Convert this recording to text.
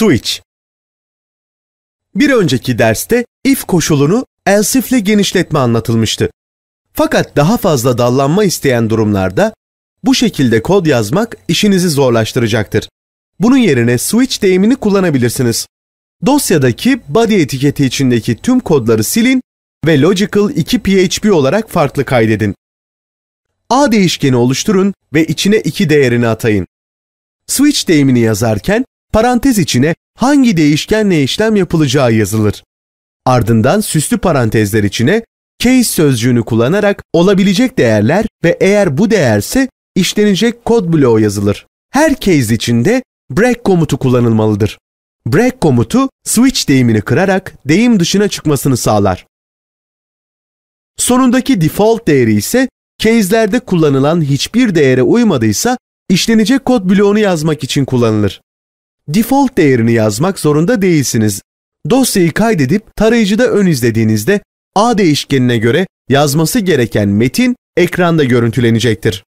Switch Bir önceki derste if koşulunu else ile genişletme anlatılmıştı. Fakat daha fazla dallanma isteyen durumlarda bu şekilde kod yazmak işinizi zorlaştıracaktır. Bunun yerine switch deyimini kullanabilirsiniz. Dosyadaki body etiketi içindeki tüm kodları silin ve logical 2 php olarak farklı kaydedin. A değişkeni oluşturun ve içine 2 değerini atayın. Switch deyimini yazarken parantez içine hangi değişkenle işlem yapılacağı yazılır. Ardından süslü parantezler içine case sözcüğünü kullanarak olabilecek değerler ve eğer bu değerse işlenecek kod bloğu yazılır. Her case içinde break komutu kullanılmalıdır. Break komutu switch deyimini kırarak deyim dışına çıkmasını sağlar. Sonundaki default değeri ise case'lerde kullanılan hiçbir değere uymadıysa işlenecek kod bloğunu yazmak için kullanılır. Default değerini yazmak zorunda değilsiniz. Dosyayı kaydedip tarayıcıda ön izlediğinizde A değişkenine göre yazması gereken metin ekranda görüntülenecektir.